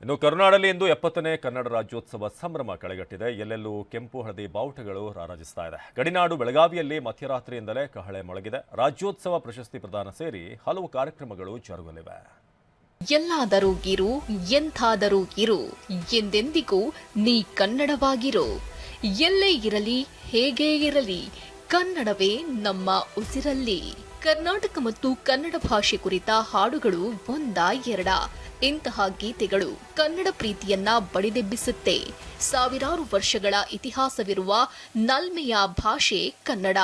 ಇನ್ನು ಕರುನಾಡಲ್ಲಿ ಇಂದು ಎಪ್ಪತ್ತನೇ ಕನ್ನಡ ರಾಜ್ಯೋತ್ಸವ ಸಂಭ್ರಮ ಕಳೆಗಟ್ಟಿದೆ. ಎಲ್ಲೆಲ್ಲೂ ಕೆಂಪು ಹಳದಿ ಬಾವುಟಗಳು ರಾರಾಜಿಸ್ತಾ ಇದೆ. ಗಡಿನಾಡು ಬೆಳಗಾವಿಯಲ್ಲಿ ಮಧ್ಯರಾತ್ರಿಯಿಂದಲೇ ಕಹಳೆ ಮೊಳಗಿದೆ. ರಾಜ್ಯೋತ್ಸವ ಪ್ರಶಸ್ತಿ ಪ್ರದಾನ ಸೇರಿ ಹಲವು ಕಾರ್ಯಕ್ರಮಗಳು ಜರುಗಲಿವೆ. ಎಲ್ಲಾದರೂ ಇರು, ಎಂಥಾದರೂ ಇರು, ಎಂದೆಂದಿಗೂ ನೀ ಕನ್ನಡವಾಗಿರು. ಎಲ್ಲೇ ಇರಲಿ, ಹೇಗೇ ಇರಲಿ, ಕನ್ನಡವೇ ನಮ್ಮ ಉಸಿರಲ್ಲಿ. ಕರ್ನಾಟಕ ಮತ್ತು ಕನ್ನಡ ಭಾಷೆ ಕುರಿತ ಹಾಡುಗಳು ಒಂದ ಎರಡ. ಇಂತಹ ಗೀತೆಗಳು ಕನ್ನಡ ಪ್ರೀತಿಯನ್ನ ಬಡಿದೆಬ್ಬಿಸುತ್ತೆ. ಸಾವಿರಾರು ವರ್ಷಗಳ ಇತಿಹಾಸವಿರುವ ನಲ್ಮೆಯ ಭಾಷೆ ಕನ್ನಡ.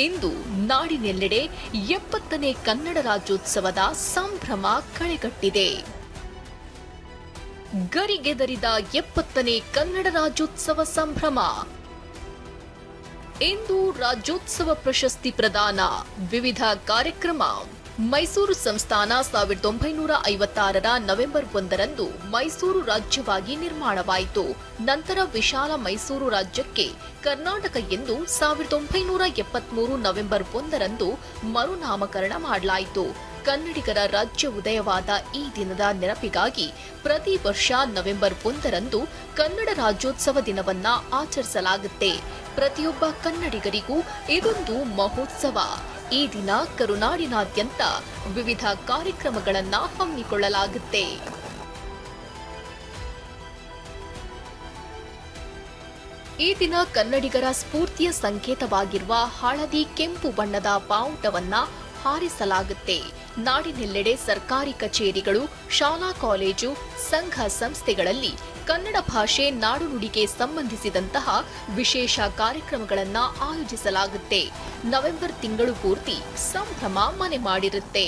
ಇಂದು ನಾಡಿನೆಲ್ಲೆಡೆ ಎಪ್ಪತ್ತನೇ ಕನ್ನಡ ರಾಜ್ಯೋತ್ಸವದ ಸಂಭ್ರಮ ಕಳೆಗಟ್ಟಿದೆ. ಗರಿಗೆದರಿದ ಎಪ್ಪತ್ತನೇ ಕನ್ನಡ ರಾಜ್ಯೋತ್ಸವ ಸಂಭ್ರಮ. ಇಂದು ರಾಜ್ಯೋತ್ಸವ ಪ್ರಶಸ್ತಿ ಪ್ರದಾನ, ವಿವಿಧ ಕಾರ್ಯಕ್ರಮ ಮೈಸೂರು ಸಂಸ್ಥಾನ ಸಾವಿರದ ಒಂಬೈನೂರ ಐವತ್ತಾರರ ನವೆಂಬರ್ ಒಂದರಂದು ಮೈಸೂರು ರಾಜ್ಯವಾಗಿ ನಿರ್ಮಾಣವಾಯಿತು. ನಂತರ ವಿಶಾಲ ಮೈಸೂರು ರಾಜ್ಯಕ್ಕೆ ಕರ್ನಾಟಕ ಎಂದು ಸಾವಿರದ ಒಂಬೈನೂರ ಎಪ್ಪತ್ಮೂರು ನವೆಂಬರ್ ಒಂದರಂದು ಮರುನಾಮಕರಣ ಮಾಡಲಾಯಿತು. ಕನ್ನಡಿಗರ ರಾಜ್ಯ ಉದಯವಾದ ಈ ದಿನದ ನೆನಪಿಗಾಗಿ ಪ್ರತಿ ವರ್ಷ ನವೆಂಬರ್ ಒಂದರಂದು ಕನ್ನಡ ರಾಜ್ಯೋತ್ಸವ ದಿನವನ್ನ ಆಚರಿಸಲಾಗುತ್ತೆ. ಪ್ರತಿಯೊಬ್ಬ ಕನ್ನಡಿಗರಿಗೂ ಇದೊಂದು ಮಹೋತ್ಸವ. ಈ ದಿನ ಕರುನಾಡಿನಾದ್ಯಂತ ವಿವಿಧ ಕಾರ್ಯಕ್ರಮಗಳನ್ನು ಹಮ್ಮಿಕೊಳ್ಳಲಾಗುತ್ತೆ. ಈ ದಿನ ಕನ್ನಡಿಗರ ಸ್ಫೂರ್ತಿಯ ಸಂಕೇತವಾಗಿರುವ ಹಳದಿ ಕೆಂಪು ಬಣ್ಣದ ಬಾವುಟವನ್ನ ಹಾರಿಸಲಾಗುತ್ತೆ. ನಾಡಿನೆಲ್ಲೆಡೆ ಸರ್ಕಾರಿ ಕಚೇರಿಗಳು, ಶಾಲಾ ಕಾಲೇಜು, ಸಂಘ ಸಂಸ್ಥೆಗಳಲ್ಲಿ ಕನ್ನಡ ಭಾಷೆ ನಾಡು ನುಡಿಗೆ ಸಂಬಂಧಿಸಿದಂತಹ ವಿಶೇಷ ಕಾರ್ಯಕ್ರಮಗಳನ್ನು ಆಯೋಜಿಸಲಾಗುತ್ತೆ. ನವೆಂಬರ್ ತಿಂಗಳು ಪೂರ್ತಿ ಸಂಭ್ರಮ ಮನೆ ಮಾಡಿರುತ್ತೆ.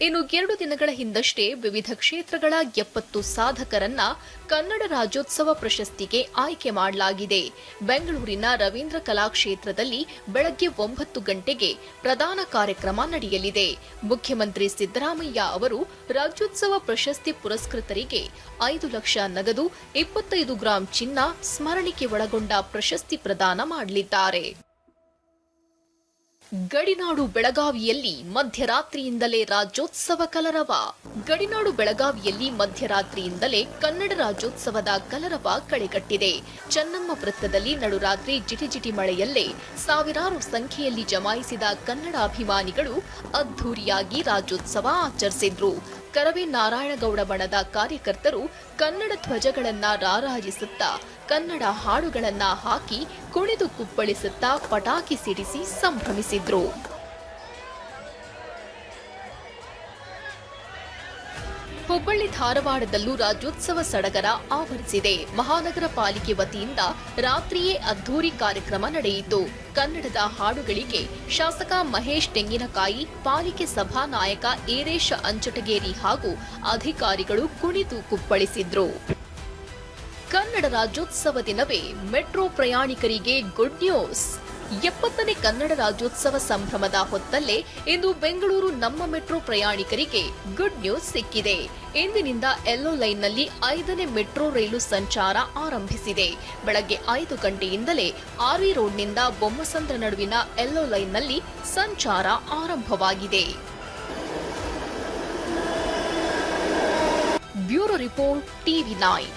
ಇನ್ನು ಎರಡು ದಿನಗಳ ಹಿಂದಷ್ಟೇ ವಿವಿಧ ಕ್ಷೇತ್ರಗಳ ಎಪ್ಪತ್ತು ಸಾಧಕರನ್ನ ಕನ್ನಡ ರಾಜ್ಯೋತ್ಸವ ಪ್ರಶಸ್ತಿಗೆ ಆಯ್ಕೆ ಮಾಡಲಾಗಿದೆ. ಬೆಂಗಳೂರಿನ ರವೀಂದ್ರ ಕಲಾಕ್ಷೇತ್ರದಲ್ಲಿ ಬೆಳಗ್ಗೆ ಒಂಬತ್ತು ಗಂಟೆಗೆ ಪ್ರಧಾನ ಕಾರ್ಯಕ್ರಮ ನಡೆಯಲಿದೆ. ಮುಖ್ಯಮಂತ್ರಿ ಸಿದ್ದರಾಮಯ್ಯ ಅವರು ರಾಜ್ಯೋತ್ಸವ ಪ್ರಶಸ್ತಿ ಪುರಸ್ಕೃತರಿಗೆ ಐದು ಲಕ್ಷ ನಗದು ಇಪ್ಪತ್ತೈದು ಗ್ರಾಂ ಚಿನ್ನ ಸ್ಮರಣಿಕೆ ಒಳಗೊಂಡ ಪ್ರಶಸ್ತಿ ಪ್ರದಾನ ಮಾಡಲಿದ್ದಾರೆ. ಗಡಿನಾಡು ಬೆಳಗಾವಿಯಲ್ಲಿ ಮಧ್ಯರಾತ್ರಿಯಿಂದಲೇ ರಾಜ್ಯೋತ್ಸವ ಕಲರವ. ಗಡಿನಾಡು ಬೆಳಗಾವಿಯಲ್ಲಿ ಮಧ್ಯರಾತ್ರಿಯಿಂದಲೇ ಕನ್ನಡ ರಾಜ್ಯೋತ್ಸವದ ಕಲರವ ಕಳೆಗಟ್ಟಿದೆ. ಚನ್ನಮ್ಮ ವೃತ್ತದಲ್ಲಿ ನಡುರಾತ್ರಿ ಜಿಟಿಜಿಟಿ ಮಳೆಯಲ್ಲೇ ಸಾವಿರಾರು ಸಂಖ್ಯೆಯಲ್ಲಿ ಜಮಾಯಿಸಿದ ಕನ್ನಡ ಅಭಿಮಾನಿಗಳು ಅದ್ಧೂರಿಯಾಗಿ ರಾಜ್ಯೋತ್ಸವ ಆಚರಿಸಿದ್ರು. ಕರವೇ ನಾರಾಯಣಗೌಡ ಬಣದ ಕಾರ್ಯಕರ್ತರು ಕನ್ನಡ ಧ್ವಜಗಳನ್ನ ರಾರಾಜಿಸುತ್ತಾ, ಕನ್ನಡ ಹಾಡುಗಳನ್ನ ಹಾಕಿ ಕುಣಿದು ಕುಪ್ಪಳಿಸುತ್ತಾ ಪಟಾಕಿ ಸಿಡಿಸಿ ಸಂಭ್ರಮಿಸಿದ್ರು. ಹುಬ್ಬಳ್ಳಿ ಧಾರವಾಡದಲ್ಲೂ ರಾಜ್ಯೋತ್ಸವ ಸಡಗರ ಆವರಿಸಿದೆ. ಮಹಾನಗರ ಪಾಲಿಕೆ ವತಿಯಿಂದ ರಾತ್ರಿಯೇ ಅದ್ದೂರಿ ಕಾರ್ಯಕ್ರಮ ನಡೆಯಿತು. ಕನ್ನಡದ ಹಾಡುಗಳಿಗೆ ಶಾಸಕ ಮಹೇಶ್ ತೆಂಗಿನಕಾಯಿ, ಪಾಲಿಕೆ ಸಭಾ ನಾಯಕ ಈರೇಶ ಅಂಚಟಗೇರಿ ಹಾಗೂ ಅಧಿಕಾರಿಗಳು ಕುಣಿದು ಕುಪ್ಪಳಿಸಿದ್ರು. ಕನ್ನಡ ರಾಜ್ಯೋತ್ಸವ ದಿನವೇ ಮೆಟ್ರೋ ಪ್ರಯಾಣಿಕರಿಗೆ ಗುಡ್ ನ್ಯೂಸ್. ಎಪ್ಪತ್ತನೇ ಕನ್ನಡ ರಾಜ್ಯೋತ್ಸವ ಸಂಭ್ರಮದ ಹೊತ್ತಲ್ಲೇ ಇಂದು ಬೆಂಗಳೂರು ನಮ್ಮ ಮೆಟ್ರೋ ಪ್ರಯಾಣಿಕರಿಗೆ ಗುಡ್ ನ್ಯೂಸ್ ಸಿಕ್ಕಿದೆ. ಇಂದಿನಿಂದ ಎಲ್ಲೋ ಲೈನ್ನಲ್ಲಿ ಐದನೇ ಮೆಟ್ರೋ ರೈಲು ಸಂಚಾರ ಆರಂಭಿಸಿದೆ. ಬೆಳಗ್ಗೆ ಐದು ಗಂಟೆಯಿಂದಲೇ ಆರ್ವಿ ರೋಡ್ನಿಂದ ಬೊಮ್ಮಸಂದ್ರ ನಡುವಿನ ಯೆಲ್ಲೋ ಲೈನ್ನಲ್ಲಿ ಸಂಚಾರ ಆರಂಭವಾಗಿದೆ. Bureau report TV nine.